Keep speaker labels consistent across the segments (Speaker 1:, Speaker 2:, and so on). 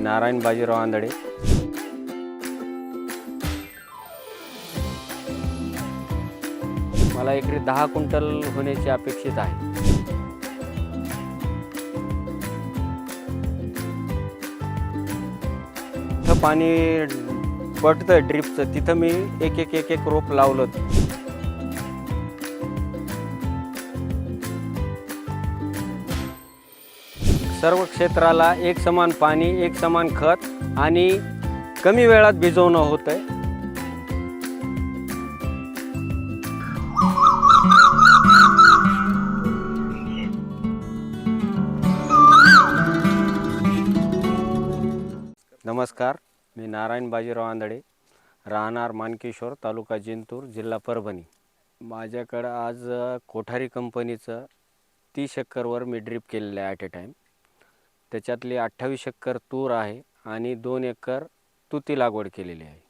Speaker 1: नारायण बाजीराव आंधळे. मला एकरी दहा क्विंटल होण्याची अपेक्षित आहे. पाणी पटतं ड्रिपचं तिथं मी एक एक एक एक रोप लावलं. सर्व क्षेत्राला एक समान पाणी एक समान खत आणि कमी वेळात भिजवणं होतं आहे नमस्कार मी नारायण बाजीराव आंधळे राहणार मानकेश्वर तालुका जिंतूर जिल्हा परभणी. माझ्याकडं आज कोठारी कंपनीचं तीस एकरवर मी ड्रीप केलेलं आहे ॲट ए टाईम त्याच्यातली अठ्ठावीस एकर तूर आहे आणि दोन एकर तुती लागवड केलेली आहे.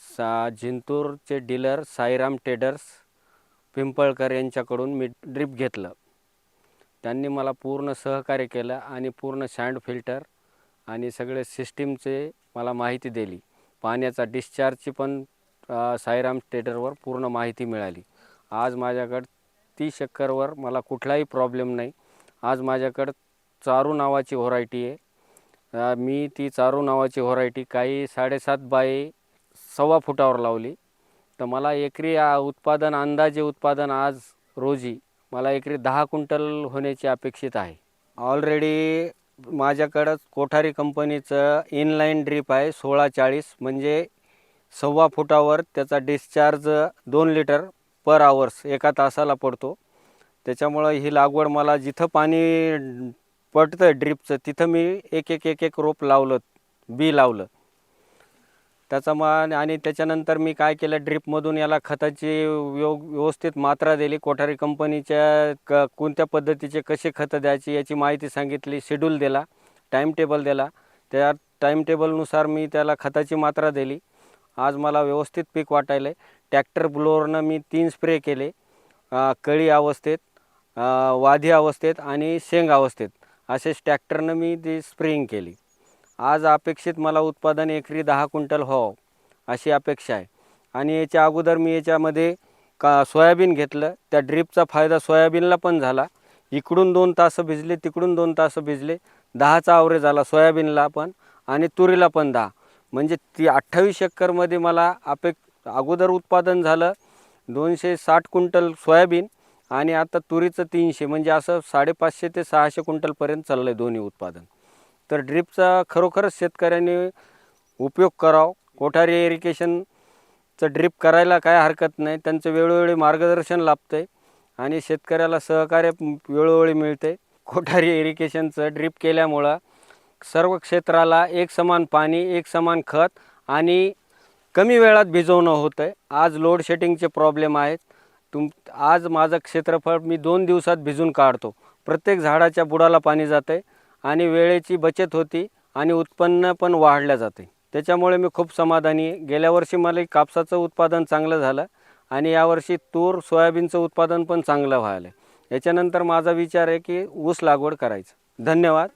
Speaker 1: सा जिंतूरचे डीलर साईराम टेडर्स पिंपळकर यांच्याकडून मी ड्रीप घेतलं. त्यांनी मला पूर्ण सहकार्य केलं आणि पूर्ण सँड फिल्टर आणि सगळे सिस्टीमचे मला माहिती दिली. पाण्याचा डिस्चार्जची पण साईराम टेडरवर पूर्ण माहिती मिळाली. आज माझ्याकडं तीस एकरवर मला कुठलाही प्रॉब्लेम नाही. आज माझ्याकडं चारू नावाची व्हरायटी आहे. मी ती चारू नावाची व्हरायटी काही साडेसात बाय सव्वा फुटावर लावली. तर मला एकरी उत्पादन अंदाजे उत्पादन आज रोजी मला एकरी दहा क्विंटल होण्याची अपेक्षित आहे. ऑलरेडी माझ्याकडं कोठारी कंपनीचं इनलाईन ड्रीप आहे सोळा चाळीस म्हणजे सव्वा फुटावर त्याचा डिस्चार्ज दोन लिटर पर आवर्स एका तासाला पडतो. त्याच्यामुळं ही लागवड मला जिथं पाणी पटतं ड्रीपचं तिथं मी एक एक एक एक रोप लावलं बी लावलं. त्याचा मान आणि त्याच्यानंतर मी काय केलं ड्रीपमधून याला खताची व्यव व्यवस्थित मात्रा दिली. कोठारी कंपनीच्या क कोणत्या पद्धतीचे कसे खतं द्यायची याची माहिती सांगितली शेड्यूल दिला टाईम टेबल दिला. त्या टाईम टेबलनुसार मी त्याला खताची मात्रा दिली. आज मला व्यवस्थित पीक वाटायले ट्रॅक्टर ब्लोअरनं मी तीन स्प्रे केले. कळी अवस्थेत वाधी अवस्थेत आणि शेंग अवस्थेत. असेच ट्रॅक्टरनं मी ती स्प्रेइंग केली. आज अपेक्षित मला उत्पादन एकरी दहा क्विंटल व्हावं अशी अपेक्षा आहे. आणि याच्या अगोदर मी याच्यामध्ये का सोयाबीन घेतलं. त्या ड्रीपचा फायदा सोयाबीनला पण झाला. इकडून दोन तासं भिजले तिकडून दोन तासं भिजले. दहाचा आवरेज झाला सोयाबीनला पण आणि तुरीला पण दहा. म्हणजे ती अठ्ठावीस एकरमध्ये मला अपेक अगोदर उत्पादन झालं दोनशे साठ क्विंटल सोयाबीन आणि आता तुरीचं तीनशे म्हणजे असं साडेपाचशे ते सहाशे क्विंटलपर्यंत चाललं आहे दोन्ही उत्पादन. तर ड्रीपचा खरोखरच शेतकऱ्यांनी उपयोग करावा. कोठारी इरिगेशनचं ड्रीप करायला काय हरकत नाही. त्यांचं वेळोवेळी मार्गदर्शन लाभतं आहे आणि शेतकऱ्याला सहकार्य वेळोवेळी मिळते कोठारी इरिगेशनचं ड्रीप केल्यामुळं सर्व क्षेत्राला एक समान पाणी एक समान खत आणि कमी वेळात भिजवणं होतं आहे आज लोड शेडिंगचे प्रॉब्लेम आहेत. तुम आज माझं क्षेत्रफळ मी दोन दिवसात भिजून काढतो. प्रत्येक झाडाच्या बुडाला पाणी जातं आहे आणि वेळेची बचत होती आणि उत्पन्न पण वाढल्या जाते. त्याच्यामुळे मी खूप समाधानी आहे. गेल्या वर्षी मला कापसाचं उत्पादन चांगलं झालं आणि यावर्षी तूर सोयाबीनचं उत्पादन पण चांगलं व्हायलं याच्यानंतर माझा विचार आहे की ऊस लागवड करायचं. धन्यवाद.